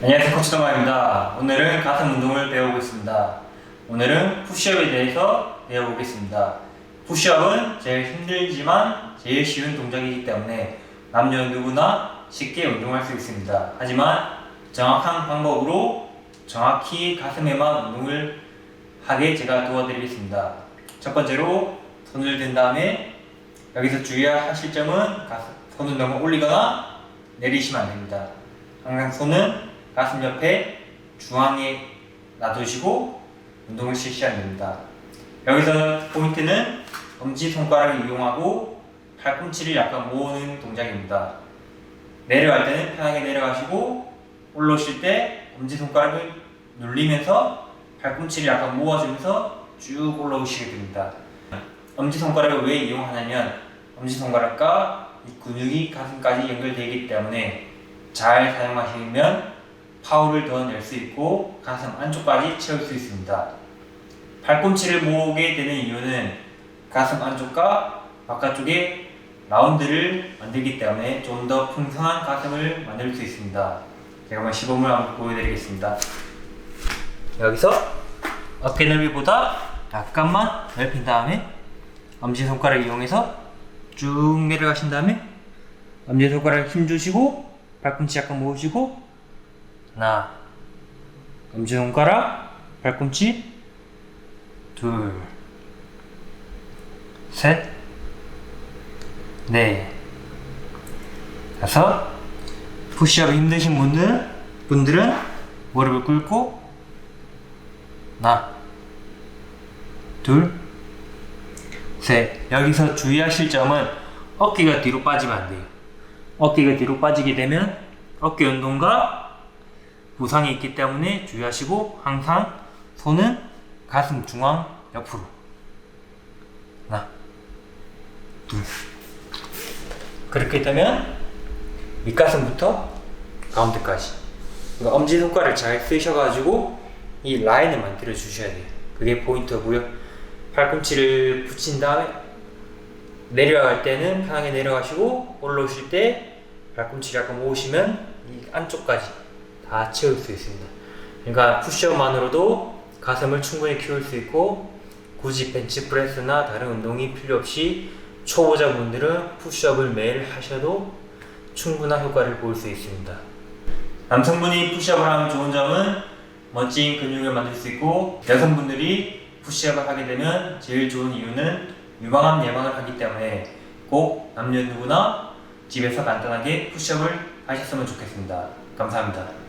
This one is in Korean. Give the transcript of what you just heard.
안녕하세요 코치 동아입니다. 오늘은 가슴 운동을 배워보겠습니다. 오늘은 푸시업에 대해서 배워보겠습니다. 푸시업은 제일 힘들지만 제일 쉬운 동작이기 때문에 남녀 누구나 쉽게 운동할 수 있습니다. 하지만 정확한 방법으로 정확히 가슴에만 운동을 하게 제가 도와드리겠습니다. 첫 번째로 손을 든 다음에 여기서 주의하실 점은 손을 너무 올리거나 내리시면 안 됩니다. 항상 손은 가슴 옆에 중앙에 놔두시고 운동을 실시하면 됩니다. 여기서 포인트는 엄지 손가락을 이용하고 팔꿈치를 약간 모으는 동작입니다. 내려갈 때는 편하게 내려가시고 올라오실 때 엄지 손가락을 눌리면서 팔꿈치를 약간 모아주면서 쭉 올라오시게 됩니다. 엄지 손가락을 왜 이용하냐면 엄지 손가락과 이 근육이 가슴까지 연결되기 때문에 잘 사용하시면 파워를 더낼 수 있고 가슴 안쪽까지 채울 수 있습니다. 팔꿈치를 모으게 되는 이유는 가슴 안쪽과 바깥쪽에 라운드를 만들기 때문에 좀 더 풍성한 가슴을 만들 수 있습니다. 제가 한번 시범을 한번 보여드리겠습니다. 여기서 어깨 넓이보다 약간만 넓힌 다음에 엄지손가락 이용해서 쭉 내려가신 다음에 엄지손가락 힘 주시고 팔꿈치 약간 모으시고 하나. 엄지손가락 팔꿈치? 둘 셋 넷 다섯. 푸시업 힘드신 분들 분들은 무릎을 꿇고 하나. 둘. 셋. 여기서 주의하실 점은 어깨가 뒤로 빠지면 안 돼요. 어깨가 뒤로 빠지게 되면 어깨 운동과 부상이 있기 때문에 주의하시고 항상 손은 가슴 중앙 옆으로. 하나, 둘. 그렇게 되면 밑가슴부터 가운데까지. 그러니까 엄지손가락을 잘 쓰셔가지고 이 라인을 만들어 주셔야 돼요. 그게 포인트고요. 팔꿈치를 붙인 다음에 내려갈 때는 편하게 내려가시고 올라오실 때 팔꿈치를 약간 모으시면 이 안쪽까지 다 채울 수 있습니다. 그러니까 푸시업만으로도 가슴을 충분히 키울 수 있고 굳이 벤치프레스나 다른 운동이 필요 없이 초보자분들은 푸시업을 매일 하셔도 충분한 효과를 볼 수 있습니다. 남성분이 푸시업을 하면 좋은 점은 멋진 근육을 만들 수 있고 여성분들이 푸시업을 하게 되면 제일 좋은 이유는 유방암 예방을 하기 때문에 꼭 남녀 누구나 집에서 간단하게 푸시업을 하셨으면 좋겠습니다. 감사합니다.